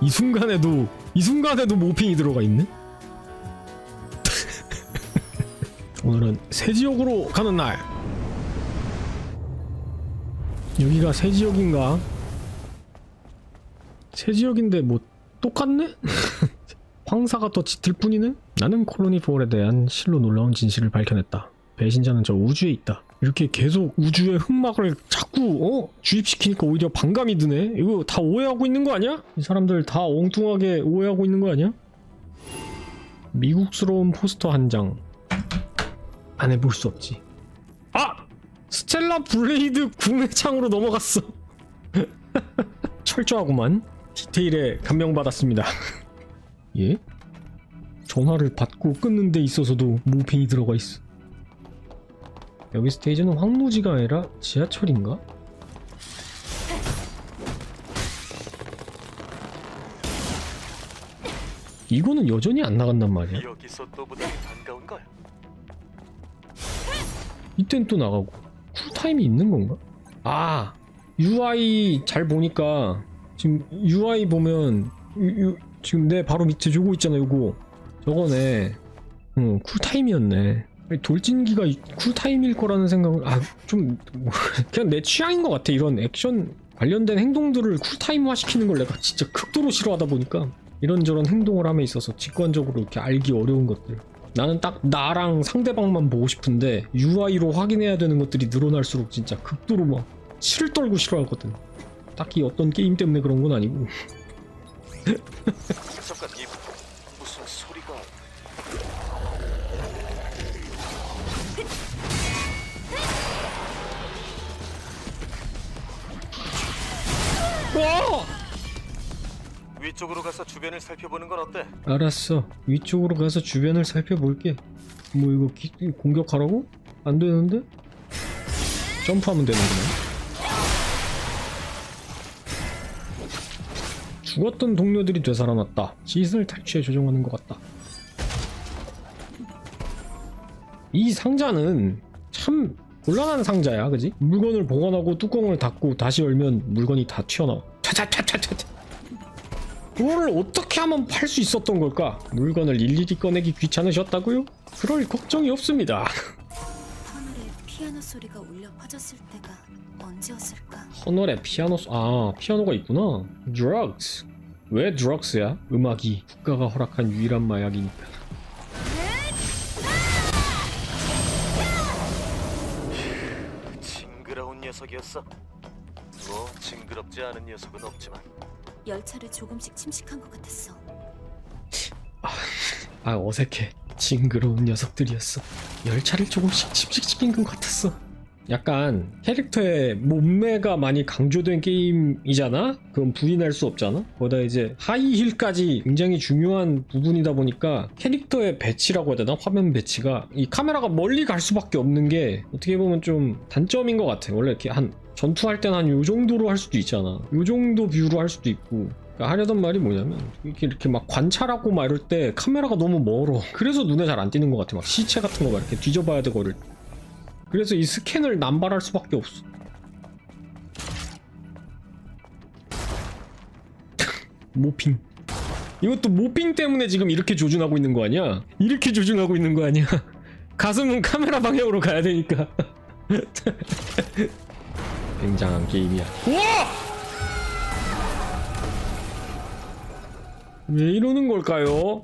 이 순간에도 이 순간에도 모핑이 들어가 있네. 오늘은 새 지역으로 가는 날. 여기가 새 지역인가? 새 지역인데 뭐 똑같네? 황사가 더 짙을 뿐이네? 나는 콜로니 4에 대한 실로 놀라운 진실을 밝혀냈다. 배신자는 저 우주에 있다. 이렇게 계속 우주의 흑막을 자꾸 어? 주입시키니까 오히려 반감이 드네. 이거 다 오해하고 있는 거 아니야? 이 사람들 다 엉뚱하게 오해하고 있는 거 아니야? 미국스러운 포스터 한 장. 안 해볼 수 없지. 아! 스텔라 블레이드 구매창으로 넘어갔어. 철저하구만. 디테일에 감명받았습니다. 예? 전화를 받고 끊는 데 있어서도 모핑이 들어가 있어. 여기 스테이지는 황무지가 아니라 지하철인가? 이거는 여전히 안 나간단 말이야. 여기서 또 보다니 반가운 걸. 이땐 또 나가고 쿨타임이 있는 건가? 아 UI 잘 보니까 지금 UI 보면 유- 유- 지금 내 바로 밑에 주고 있잖아 요거 저거네 응 쿨타임이었네 돌진기가 이- 쿨타임일 거라는 생각을 아 좀 그냥 내 취향인 것 같아 이런 액션 관련된 행동들을 쿨타임화 시키는 걸 내가 진짜 극도로 싫어하다 보니까 이런저런 행동을 함에 있어서 직관적으로 이렇게 알기 어려운 것들 나는 딱 나랑 상대방만 보고 싶은데 UI로 확인해야 되는 것들이 늘어날수록 진짜 극도로 막 치를 떨고 싫어하거든. 딱히 어떤 게임 때문에 그런 건 아니고. 와! 위쪽으로 가서 주변을 살펴보는 건 어때? 알았어. 위쪽으로 가서 주변을 살펴볼게. 뭐 이거 기- 공격하라고? 안 되는데? 점프하면 되는구나. 죽었던 동료들이 되살아났다. 시선을 탈취해 조정하는 것 같다. 이 상자는 참 곤란한 상자야, 그지? 물건을 보관하고 뚜껑을 닫고 다시 열면 물건이 다 튀어나와. 차차차차차. 그거를 어떻게 하면 팔 수 있었던 걸까? 물건을 일일이 꺼내기 귀찮으셨다고요? 그럴 걱정이 없습니다. 하늘에 피아노 소리가 울려 퍼졌을 때가 언제였을까? 허널에 피아노 소- 아 피아노가 있구나. drugs 왜 drugs야? 음악이 국가가 허락한 유일한 마약이니까. 징그러운 녀석이었어. 뭐 징그럽지 않은 녀석은 없지만 열차를 조금씩 침식한 것 같았어. 아 어색해. 징그러운 녀석들이었어. 열차를 조금씩 침식시킨 것 같았어. 약간 캐릭터의 몸매가 많이 강조된 게임이잖아? 그건 부인할 수 없잖아? 거기다 이제 하이힐까지 굉장히 중요한 부분이다 보니까 캐릭터의 배치라고 해야 되나? 화면 배치가 이 카메라가 멀리 갈 수밖에 없는 게 어떻게 보면 좀 단점인 것 같아. 원래 이렇게 한 전투할 땐 한 요 정도로 할 수도 있잖아. 요 정도 뷰로 할 수도 있고. 그러니까 하려던 말이 뭐냐면 이렇게 이렇게 막 관찰하고 막 이럴 때 카메라가 너무 멀어. 그래서 눈에 잘 안 띄는 것 같아. 막 시체 같은 거 막 이렇게 뒤져봐야 때. 그래서 이 스캔을 남발할 수밖에 없어. 모핑. 이것도 모핑 때문에 지금 이렇게 조준하고 있는 거 아니야? 이렇게 조준하고 있는 거 아니야? 가슴은 카메라 방향으로 가야 되니까. 굉장한 게임이야. 우와! 왜 이러는 걸까요?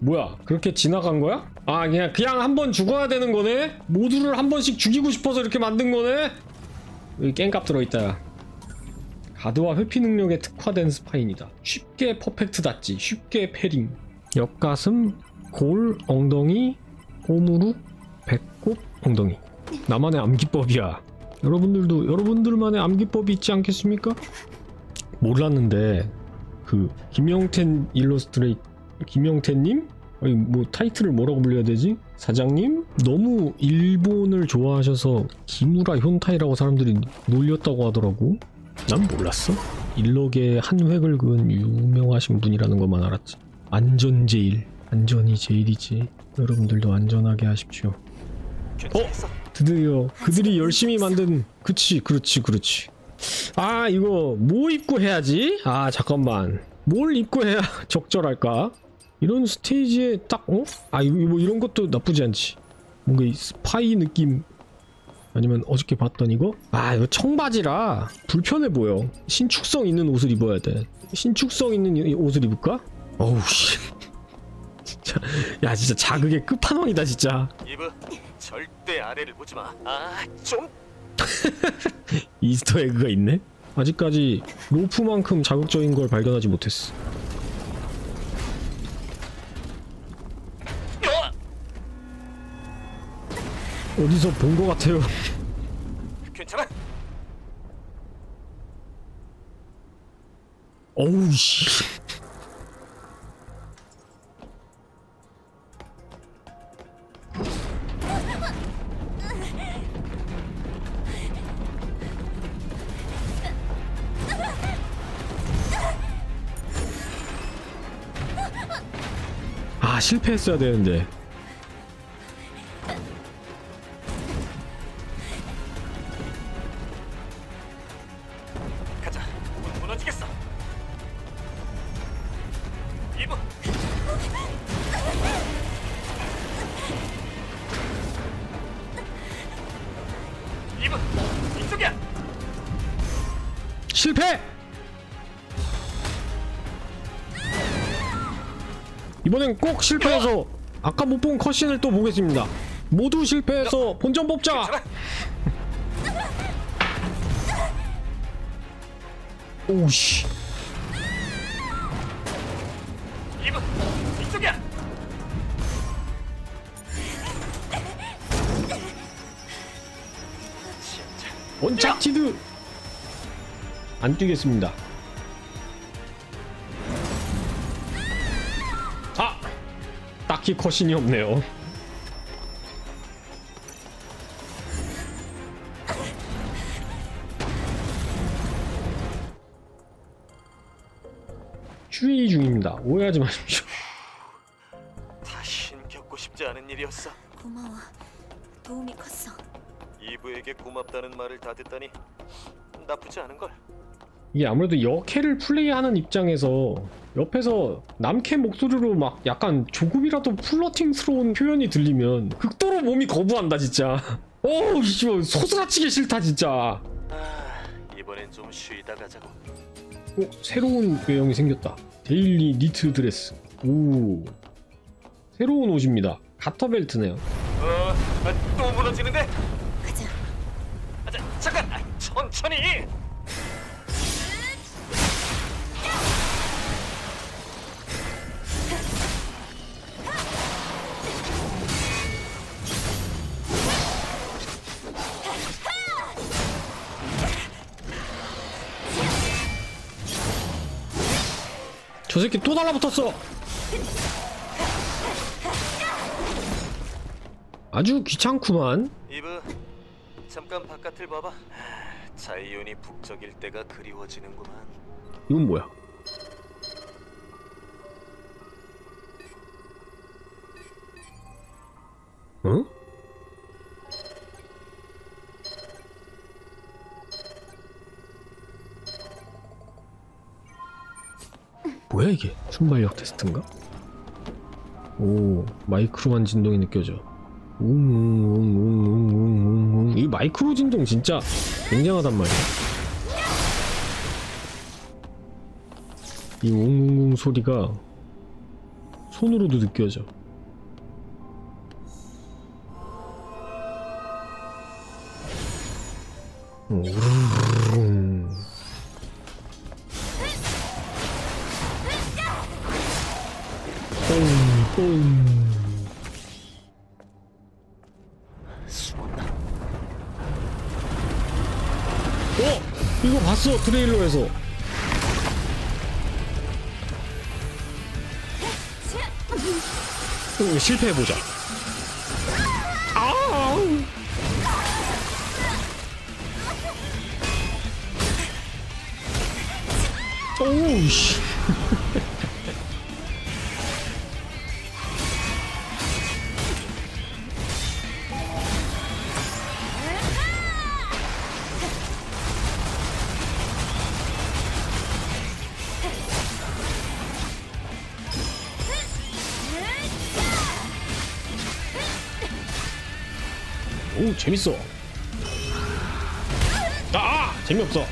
뭐야? 그렇게 지나간 거야? 아 그냥 그냥 한 번 죽어야 되는 거네? 모두를 한 번씩 죽이고 싶어서 이렇게 만든 거네? 여기 깽값 들어있다 가드와 회피 능력에 특화된 스파인이다 쉽게 퍼펙트 닿지 쉽게 패링 옆가슴 골 엉덩이 꼬무룩 배꼽 엉덩이 나만의 암기법이야 여러분들도 여러분들만의 암기법이 있지 않겠습니까? 몰랐는데 그 김영텐 일러스트레이 김영태님? 아니 뭐 타이틀을 뭐라고 불려야 되지? 사장님? 너무 일본을 좋아하셔서 기무라 현타이라고 사람들이 놀렸다고 하더라고 난 몰랐어 일럭에 한 획을 그은 유명하신 분이라는 것만 알았지 안전 제일 안전이 제일이지 여러분들도 안전하게 하십시오 괜찮겠어? 드디어 그들이 열심히 만든 그치 그렇지 그렇지. 아 이거 뭐 입고 해야지? 아 잠깐만. 뭘 입고 해야 적절할까? 이런 스테이지에 딱 어? 아 이거 뭐 이런 것도 나쁘지 않지. 뭔가 이 스파이 느낌. 아니면 어저께 봤던 이거? 아 이거 청바지라 불편해 보여. 신축성 있는 옷을 입어야 돼. 신축성 있는 옷을 입을까? 어우 씨. 진짜. 야 진짜 자극의 끝판왕이다 진짜. 이브 절대 아래를 보지 마. 아 좀 이스터 에그가 있네? 아직까지 로프만큼 자극적인 걸 발견하지 못했어 어디서 본 것 같아요 괜찮아? 어우 씨 실패했어야 되는데 이번엔 꼭 실패해서 아까 못 본 컷신을 또 보겠습니다. 모두 실패해서 본전 뽑자. 오씨. 진짜. 원착지드 안 뛰겠습니다. 딱히 컷신이 없네요. 주의 중입니다. 오해하지 마십시오. 다신 겪고 싶지 않은 일이었어. 고마워. 도움이 컸어. 이브에게 고맙다는 말을 다 듣다니 나쁘지 않은 걸. 이게 아무래도 여캐를 플레이하는 입장에서 옆에서 남캐 목소리로 막 약간 조금이라도 플러팅스러운 표현이 들리면 극도로 몸이 거부한다 진짜 어우 이거 소스라치게 싫다 진짜 아 이번엔 좀 쉬다 가자고. 어, 새로운 외형이 생겼다 데일리 니트 드레스 오 새로운 옷입니다 가터벨트네요 어, 아, 또 무너지는데? 가자. 아, 자, 잠깐, 아, 천천히. 저 새끼 또 달라붙었어 아주 귀찮구만 이브, 잠깐 바깥을 봐봐. 하, 자이온이 북적일 때가 그리워지는구만. 이건 뭐야 어? 뭐야 이게? 순발력 테스트인가? 오 마이크로한 진동이 느껴져. 웅웅웅웅웅웅웅 이 마이크로 진동 진짜 굉장하단 말이야. 이 웅웅웅 소리가 손으로도 느껴져. 우르르 이거 봤어 트레일러에서. 어, 실패해보자 오 재밌어. 아, 아 재미없어.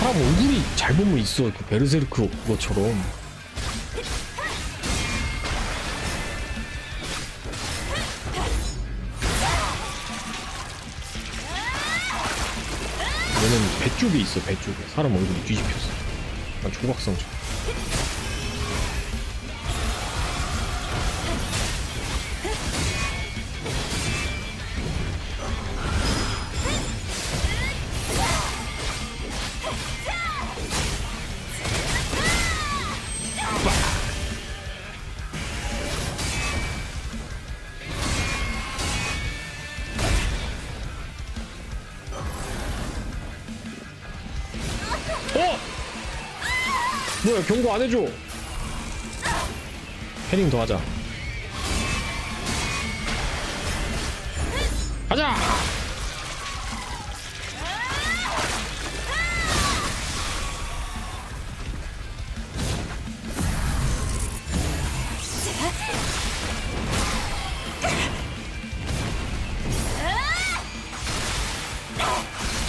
사람 얼굴이 잘 보면 있어. 그 베르세르크 그거처럼 배 쪽에 있어 배 쪽에. 사람 얼굴이 뒤집혔어 약간 조각상처럼 뭐야 경고 안 해줘. 패링 더 하자. 가자!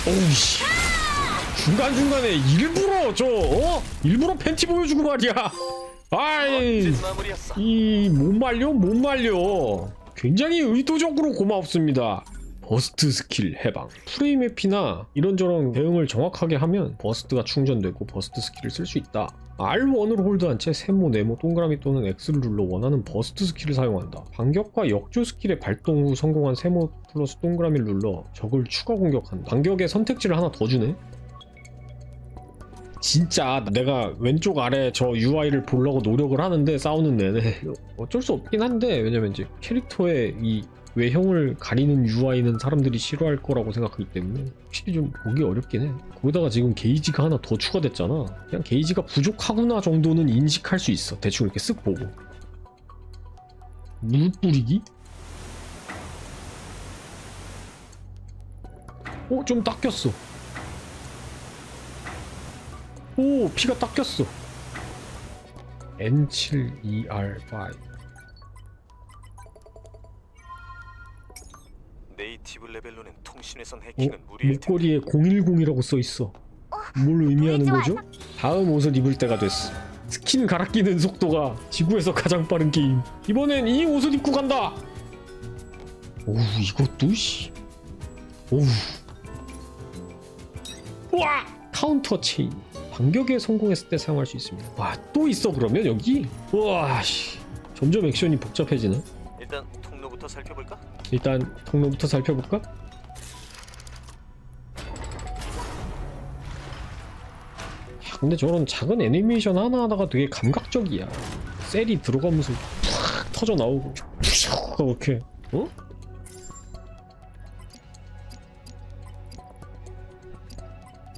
오우씨 중간중간에 일부러 저 어? 일부러 팬티 보여주고 말이야. 아이 멋진 마무리였어. 이못 말려? 못 말려. 굉장히 의도적으로 고맙습니다. 버스트 스킬 해방. 프레임 회피나 이런저런 대응을 정확하게 하면 버스트가 충전되고 버스트 스킬을 쓸 수 있다. R1으로 홀드한 채 세모, 네모, 동그라미 또는 X를 눌러 원하는 버스트 스킬을 사용한다. 반격과 역조 스킬의 발동 후 성공한 세모 플러스 동그라미를 눌러 적을 추가 공격한다. 반격의 선택지를 하나 더 주네 진짜 내가 왼쪽 아래 저 UI를 보려고 노력을 하는데 싸우는 내내 어쩔 수 없긴 한데 왜냐면 이제 캐릭터의 이 외형을 가리는 UI는 사람들이 싫어할 거라고 생각하기 때문에 확실히 좀 보기 어렵긴 해. 거기다가 지금 게이지가 하나 더 추가됐잖아. 그냥 게이지가 부족하구나 정도는 인식할 수 있어. 대충 이렇게 쓱 보고. 물 뿌리기? 어? 좀 닦였어 오 피가 닦였어. N7ER5 네이티브 레벨로는 통신회선 어? 해킹은 무리일 텐데. 목걸이에 010이라고 써있어. 뭘 의미하는 거죠? 다음 옷을 입을 때가 됐어. 스킨 갈아 끼는 속도가 지구에서 가장 빠른 게임. 이번엔 이 옷을 입고 간다! 오우 이것도 씨. 오우 와! 카운터 체인 반격에 성공했을 때 사용할 수 있습니다 와 또 있어 그러면 여기? 우와 씨 점점 액션이 복잡해지네 일단 통로부터 살펴볼까? 일단 통로부터 살펴볼까? 야, 근데 저런 작은 애니메이션 하나하나가 되게 감각적이야. 셀이 들어가면서 팍 터져 나오고 하고 이렇게 어?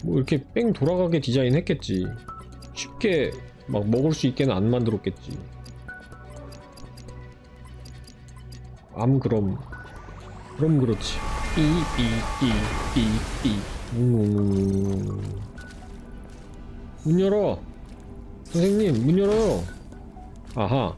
뭐 이렇게 뺑 돌아가게 디자인했겠지. 쉽게 막 먹을 수 있게는 안 만들었겠지. 암 그럼 그럼 그렇지. 삐삐삐삐삐. 음. 문 열어. 선생님, 문 열어요. 아하.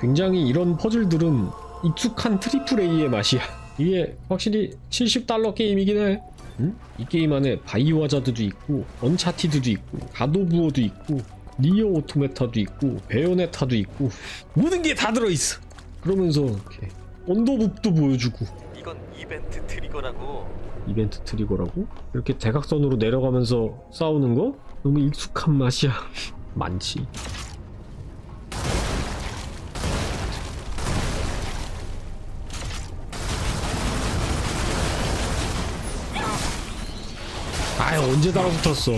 굉장히 이런 퍼즐들은 익숙한 트리플 A의 맛이야. 이게 확실히 70달러 게임이긴 해. 응? 이 게임 안에 바이오 하자드도 있고, 언차티드도 있고, 가도부어도 있고, 니어 오토메타도 있고 베요네타도 있고 모든 게 다 들어있어 그러면서 이렇게 언더북도 보여주고 이건 이벤트 트리거라고. 이벤트 트리거라고 이렇게 대각선으로 내려가면서 싸우는 거 너무 익숙한 맛이야 많지 아유 언제 달아붙었어?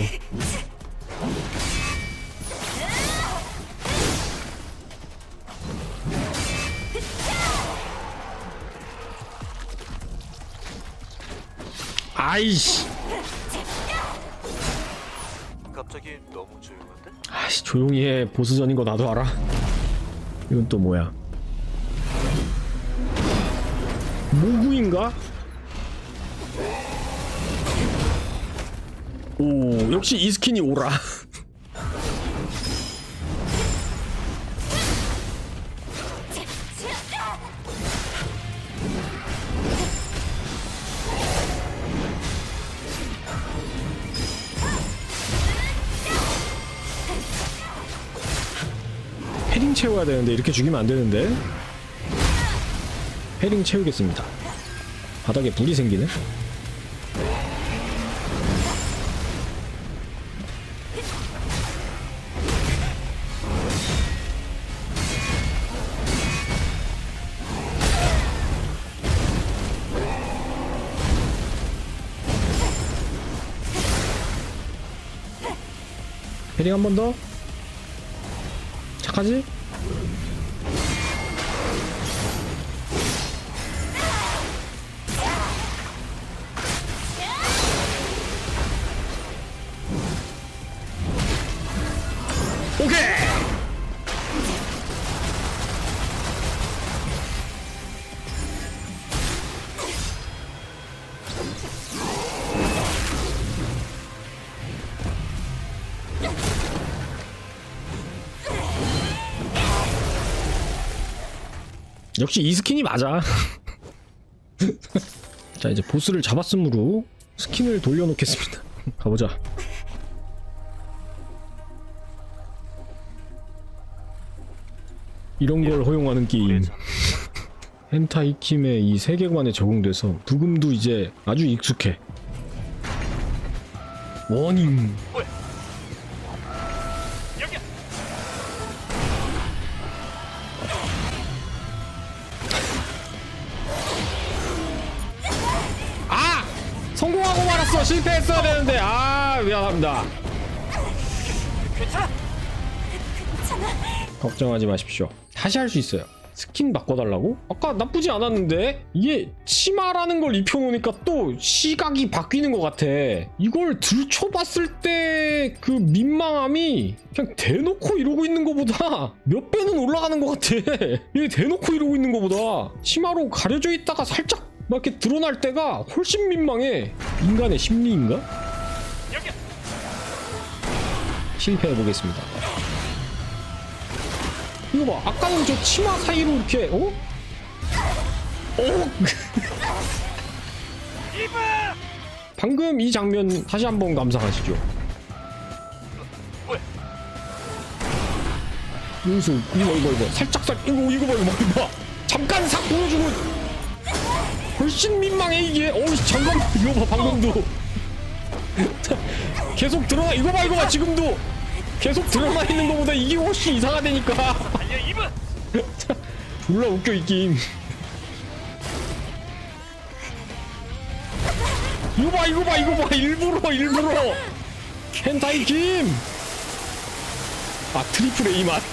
아이씨. 갑자기 너무 조용한데? 아씨 조용히 해. 보스전인 거 나도 알아. 이건 또 뭐야? 모구인가? 오 역시 이 스킨이 오라. 패딩 채워야 되는데 이렇게 죽이면 안 되는데. 패딩 채우겠습니다. 바닥에 불이 생기네 패딩 한번 더 착하지? 역시 이 스킨이 맞아. 자 이제 보스를 잡았으므로 스킨을 돌려놓겠습니다. 가보자. 이런 걸 허용하는 게임. 헨타이 킴의 이 세계관에 적응돼서 부금도 이제 아주 익숙해. 워닝. 실패했어야 되는데. 아 미안합니다. 괜찮아? 걱정하지 마십시오. 다시 할 수 있어요. 스킨 바꿔달라고? 아까 나쁘지 않았는데? 이게 치마라는 걸 입혀놓으니까 또 시각이 바뀌는 것 같아. 이걸 들춰봤을 때 그 민망함이 그냥 대놓고 이러고 있는 것보다 몇 배는 올라가는 것 같아. 이게 대놓고 이러고 있는 것보다 치마로 가려져 있다가 살짝 막 이렇게 드러날 때가 훨씬 민망해. 인간의 심리인가? 여기야. 실패해 보겠습니다. 이거 봐, 아까는 저 치마 사이로 이렇게, 어? 어? 방금 이 장면 다시 한번 감상하시죠. 윤수, 이거, 이거, 이거. 살짝, 살, 이거, 이거 봐, 이거 봐. 잠깐 싹 보여주고. 훨씬 민망해, 이게. 어우, 잠깐만, 이거 봐, 방금도. 계속 드러나, 이거 봐, 이거 봐, 지금도. 계속 드러나 있는 것보다 이게 훨씬 이상하다니까. 졸라 웃겨 이 게임 이거 봐 이거 봐 이거 봐 일부러 일부러 켄타이 김아 트리플 A 맛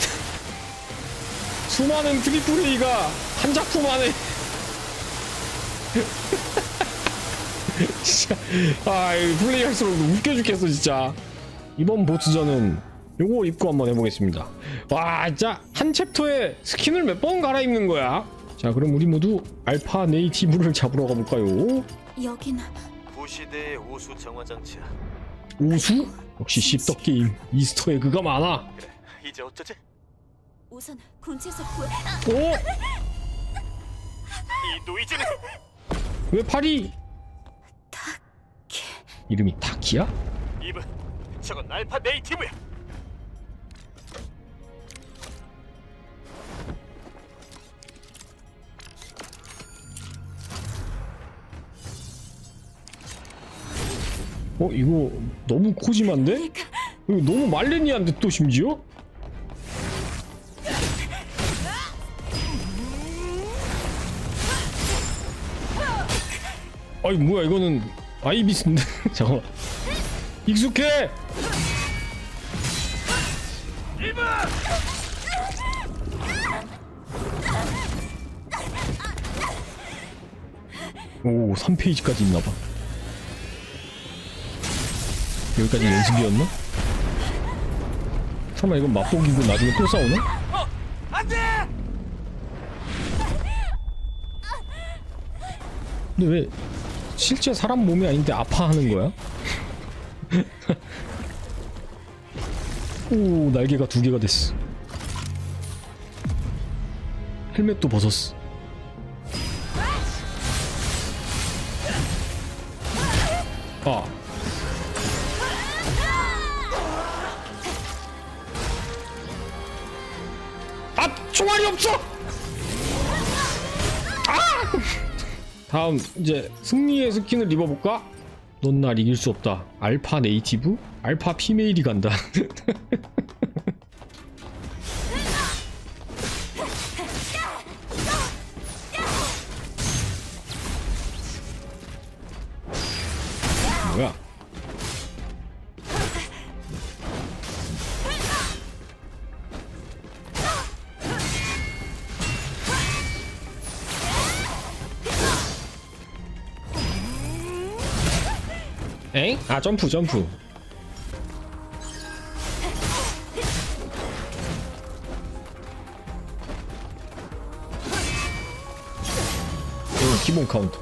수많은 트리플 A가 한 작품 안에 진짜 아 플레이 할수록 웃겨 죽겠어 진짜 이번 보스전은 요거 입고 한번 해보겠습니다 와 진짜 한 챕터에 스킨을 몇 번 갈아입는 거야 자 그럼 우리 모두 알파 네이티브를 잡으러 가볼까요 여기는 구시대의 우수 정화 장치야. 오수? 역시 씹덕 게임 이스터 에그가 많아 그래. 이제 어쩌지? 우선 군체에서 구해. 아, 오? 이 노이즈는 왜 팔이 이름이 타키야? 이봐. 저건 알파 네이티브야. 어 이거 너무 코지만데? 이거 너무 말레니안데 또 심지어? 아이 뭐야 이거는 아이비스인데 잠깐만 익숙해. 오 3페이지까지 있나봐 여기까지 연습이었나? 설마 이건 맛보기고 나중에 또 싸우나? 근데 왜 실제 사람 몸이 아닌데 아파하는 거야? 오 날개가 두 개가 됐어 헬멧도 벗었어 다음 이제 승리의 스킨을 입어볼까? 넌 날 이길 수 없다 알파 네이티브? 알파 피메일이 간다 아 점프 점프. 기본 카운터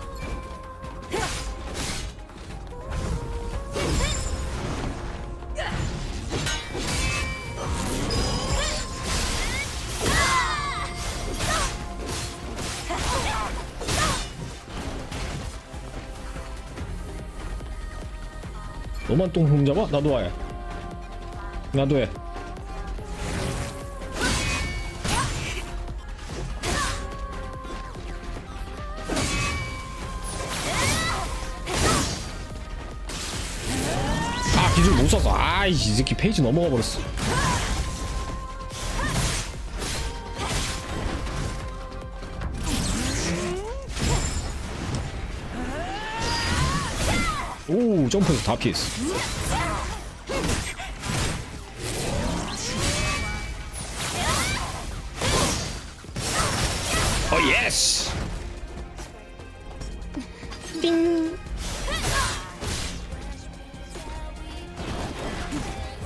너만 똥 잡아? 나도 와야 나도 해. 아 기술 못 썼어 아이씨 이 새끼 페이지 넘어가 버렸어 점프해서 다 피했어. 어 예스! 띵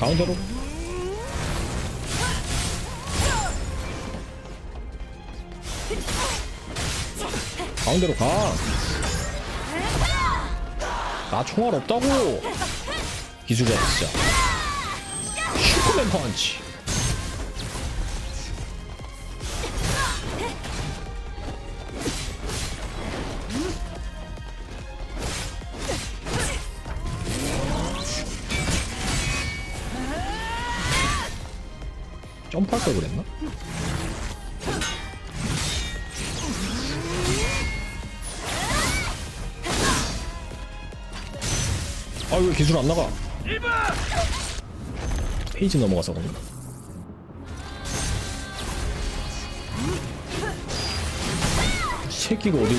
가운데로. 가운데로 가. 나 총알 없다고. 기술이야 진짜. 슈퍼맨 펀치. 기술 안 나가? 페이지 넘어가서 그런가? 이 새끼가 어디?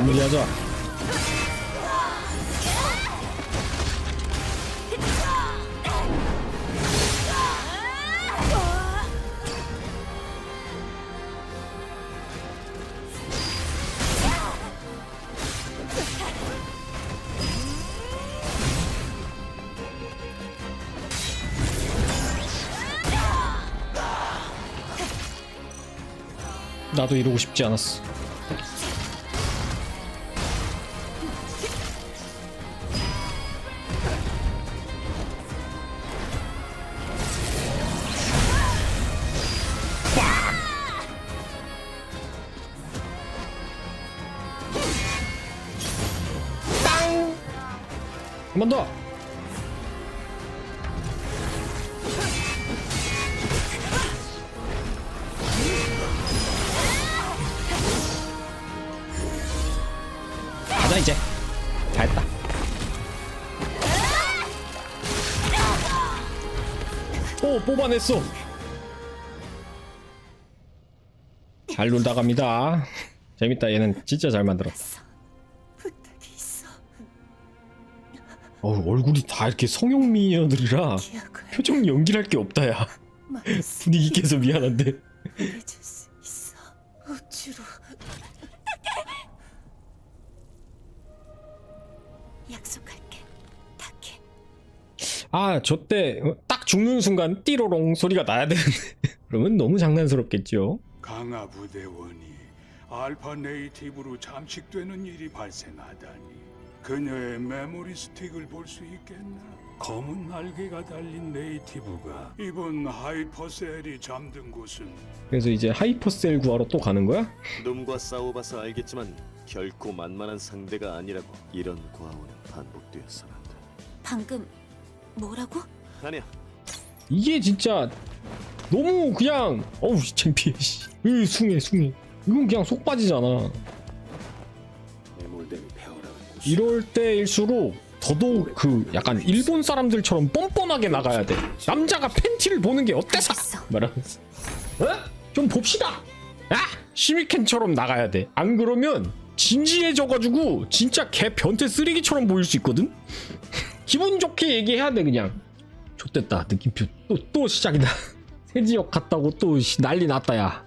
마무리하자. 나도 이러고 싶지 않았어. 이제. 잘했다. 오 뽑아냈어. 잘 놀다 갑니다. 재밌다. 얘는 진짜 잘 만들었어 어 얼굴이 다 이렇게 성형미녀들이라 표정 연기할 게 없다 야. 분위기 깨서 미안한데. 아 저 때 딱 죽는 순간 띠로롱 소리가 나야 되는데 그러면 너무 장난스럽겠죠 강화 부대원이 알파 네이티브로 잠식되는 일이 발생하다니 그녀의 메모리 스틱을 볼 수 있겠나? 검은 날개가 달린 네이티브가 이번 하이퍼셀이 잠든 곳은 그래서 이제 하이퍼셀 구하러 또 가는 거야? 놈과 싸워봐서 알겠지만 결코 만만한 상대가 아니라고 이런 과오는 반복되었어란다. 방금 뭐라고? 아니야, 이게 진짜 너무 그냥 어우 씨, 창피해 씨. 으 숭해 숭해 이건 그냥 속 빠지잖아 애몰됨이 배어라는 곳. 이럴 때일수록 더더욱 그 약간 일본 사람들처럼 뻔뻔하게 나가야 돼 남자가 팬티를 보는 게 어때서. 말하면서 어? 좀 봅시다 아 시미켄처럼 나가야 돼 안 그러면 진지해져가지고 진짜 개 변태 쓰레기처럼 보일 수 있거든 기분 좋게 얘기해야 돼 그냥. 좋됐다 느낌표. 또 또 시작이다. 새 지역 갔다고 또 씨, 난리 났다 야